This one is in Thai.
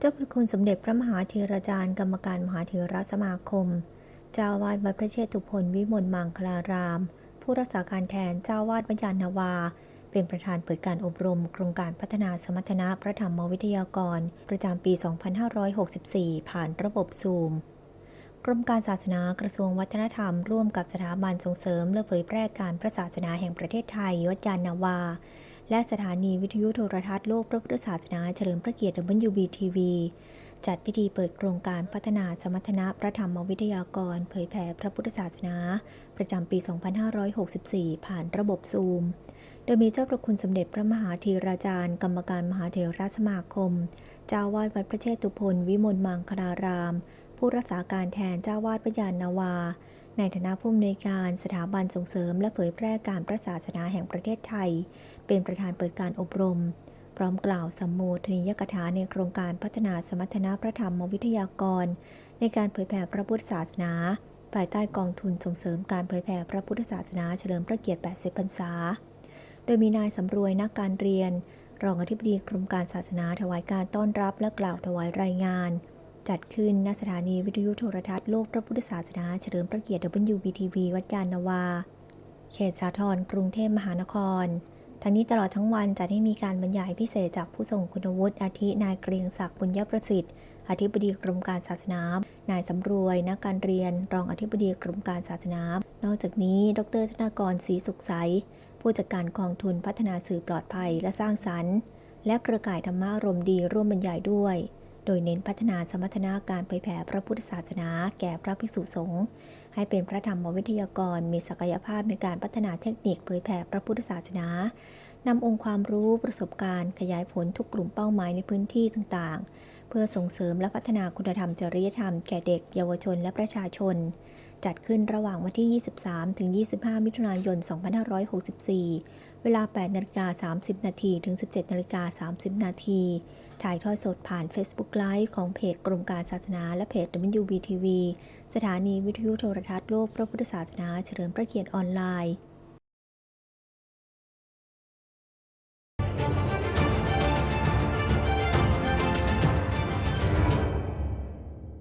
เจ้าพระคุณสมเด็จพระมหาเถราจารย์กรรมการมหาเถรสมาคม เจ้าวาดวัดพระเชตุพนวิมลมังคลาราม ผู้รักษาการแทนเจ้าวาดวัดยานาวา เป็นประธานเปิดการอบรม โครงการพัฒนาสมรรถนะพระธรรมวิทยากร ประจำปี 2564 ผ่านระบบซูมกรมการศาสนากระทรวงวัฒนธรรม ร่วมกับสถาบันส่งเสริม และเผยแพร่การพระศาสนาแห่งประเทศไทยวัดยานนาวา และสถานีวิทยุโทรทัศน์โลกพระพุทธศาสนาเฉลิมพระเกียรติ WBTV จัดพิธีเปิดโครงการพัฒนาสมรรถนะพระธรรมวิทยากร เผยแผ่พระพุทธศาสนา ประจำปี 2564 ผ่านระบบซูม โดยมีเจ้าพระคุณสมเด็จพระมหาธีราจารย์ กรรมการมหาเถรสมาคม เจ้าวาดวัดพระเชตุพนวิมลมังคลาราม ผู้รักษาการแทนเจ้าวาดพระยานนาวา ในฐานะผู้อำนวยการสถาบันส่งเสริม และเผยแพร่การพระศาสนาแห่งประเทศไทย เป็นประธานเปิดการอบรม พร้อมกล่าวสัมโมทนิยกถาในโครงการพัฒนาสมรรถนะพระธรรมวิทยากร ในการเผยแผ่พระพุทธศาสนา ภายใต้กองทุนส่งเสริมการเผยแผ่พระพุทธศาสนาเฉลิมพระเกียรติ 80 พรรษา โดยมีนายสำรวยนักการเรียน รองอธิบดีกรมการศาสนาถวายการต้อนรับและกล่าวถวายรายงาน จัดขึ้นณสถานีวิทยุโทรทัศน์โลกพระพุทธศาสนาเฉลิมพระเกียรติ WBTV วัดยานนาวา เขตสาทรกรุงเทพมหานครทั้งนี้ตลอดทั้งวันจะได้มีการบรรยายพิเศษจากผู้ทรงคุณวุฒิอาทินายเกรียงศักดิ์บุญยประสิทธิ์อธิบดีกรมการศาสนา นายสำรวย นักการเรียน รองอธิบดีกรมการศาสนา นอกจากนี้ ดรธนากรศรีสุขใส ผู้จัดการกองทุนพัฒนาสื่อปลอดภัยและสร้างสรรค์ และเครือข่ายธรรมะรมดีร่วมบรรยายด้วย โดยเน้นพัฒนาสมรรถนะการเผยแผ่พระพุทธศาสนาแก่พระภิกษุสงฆ์ให้เป็นพระธรรมวิทยากรมีศักยภาพในการพัฒนาเทคนิคเผยแผ่พระพุทธศาสนานำองค์ความรู้ประสบการณ์ขยายผลทุกกลุ่มเป้าหมายในพื้นที่ต่างๆ เพื่อส่งเสริมและพัฒนาคุณธรรมจริยธรรมแก่เด็กเยาวชนและประชาชน จัดขึ้นระหว่างวันที่ 23-25 มิถุนายน 2564 เวลา 8นาฬิกา30 นาทีถึง 17นาฬิกา30 นาที ถ่ายทอดสดผ่าน Facebook Live ของเพจกรมการศาสนาและเพจ WBTV สถานีวิทยุโทรทัศน์โลกพระพุทธศาสนาเฉลิมพระเกียรติออนไลน์